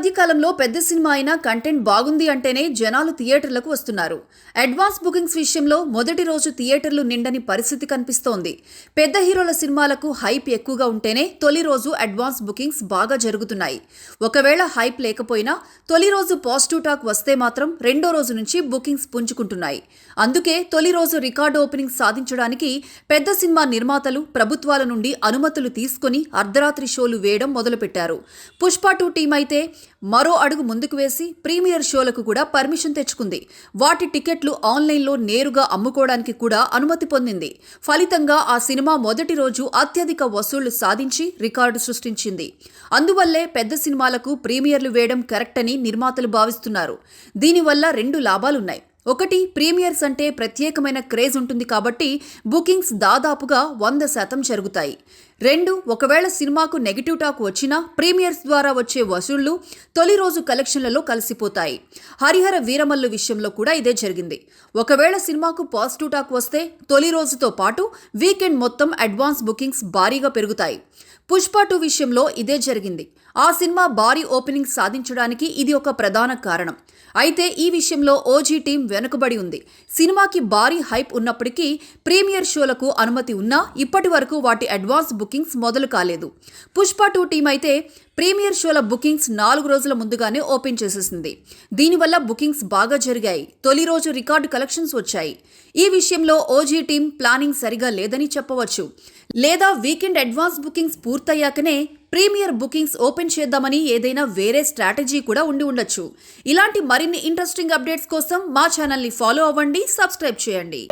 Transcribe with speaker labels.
Speaker 1: మధ్య కాలంలో పెద్ద సినిమా అయినా కంటెంట్ బాగుంది అంటేనే జనాలు థియేటర్లకు వస్తున్నారు. అడ్వాన్స్ బుకింగ్స్ విషయంలో మొదటి రోజు థియేటర్లు నిండని పరిస్థితి కనిపిస్తోంది. పెద్ద హీరోల సినిమాలకు హైప్ ఎక్కువగా ఉంటేనే తొలి రోజు అడ్వాన్స్ బుకింగ్స్ బాగా జరుగుతున్నాయి. ఒకవేళ హైప్ లేకపోయినా తొలి రోజు పాజిటివ్ టాక్ వస్తే మాత్రం రెండో రోజు నుంచి బుకింగ్స్ పుంజుకుంటున్నాయి. అందుకే తొలి రోజు రికార్డు ఓపెనింగ్ సాధించడానికి పెద్ద సినిమా నిర్మాతలు ప్రభుత్వాల నుండి అనుమతులు తీసుకుని అర్ధరాత్రి షోలు వేయడం మొదలుపెట్టారు. పుష్ప టూ టీం అయితే మరో అడుగు ముందుకు వేసి ప్రీమియర్ షోలకు కూడా పర్మిషన్ తెచ్చుకుంది. వాటి టికెట్లు ఆన్లైన్లో నేరుగా అమ్ముకోవడానికి కూడా అనుమతి పొందింది. ఫలితంగా ఆ సినిమా మొదటి రోజు అత్యధిక వసూళ్ళు సాధించి రికార్డు సృష్టించింది. అందువల్లే పెద్ద సినిమాలకు ప్రీమియర్లు వేయడం కరెక్ట్ అని నిర్మాతలు భావిస్తున్నారు. దీనివల్ల రెండు లాభాలున్నాయి. ఒకటి ప్రీమియర్స్ అంటే ప్రత్యేకమైన క్రేజ్ ఉంటుంది కాబట్టి బుకింగ్స్ దాదాపుగా వంద శాతం జరుగుతాయి. రెండు ఒకవేళ సినిమాకు నెగిటివ్ టాక్ వచ్చినా ప్రీమియర్స్ ద్వారా వచ్చే వసూళ్ళు తొలి రోజు కలెక్షన్లలో కలిసిపోతాయి. హరిహర వీరమల్లు విషయంలో కూడా ఇదే జరిగింది. ఒకవేళ సినిమాకు పాజిటివ్ టాక్ వస్తే తొలి రోజుతో పాటు వీకెండ్ మొత్తం అడ్వాన్స్ బుకింగ్స్ భారీగా పెరుగుతాయి. పుష్ప టూ విషయంలో ఇదే జరిగింది. ఆ సినిమా భారీ ఓపెనింగ్ సాధించడానికి ఇది ఒక ప్రధాన కారణం. అయితే ఈ విషయంలో ఓజీ టీం వెనుకబడి ఉంది. సినిమాకి భారీ హైప్ ఉన్నప్పటికీ ప్రీమియర్ షోలకు అనుమతి ఉన్నా ఇప్పటి వరకు వాటి అడ్వాన్స్ బుకింగ్స్ మొదలు కాలేదు. పుష్ప టూ టీం అయితే ప్రీమియర్ షోల బుకింగ్స్ నాలుగు రోజుల ముందుగానే ఓపెన్ చేసేసింది. దీనివల్ల బుకింగ్స్ బాగా జరిగాయి. తొలి రోజు రికార్డు కలెక్షన్స్ వచ్చాయి. ఈ విషయంలో ఓజీ టీం ప్లానింగ్ సరిగా లేదని చెప్పవచ్చు. లేదా వీకెండ్ అడ్వాన్స్ బుకింగ్స్ పూర్తయ్యాకనే ప్రీమియర్ బుకింగ్స్ ఓపెన్ చేద్దామని ఏదైనా వేరే స్ట్రాటజీ కూడా ఉండి ఉండొచ్చు. ఇలాంటి మరిన్ని ఇంట్రెస్టింగ్ అప్డేట్స్ కోసం మా ఛానల్ని ఫాలో అవ్వండి సబ్స్క్రైబ్ చేయండి.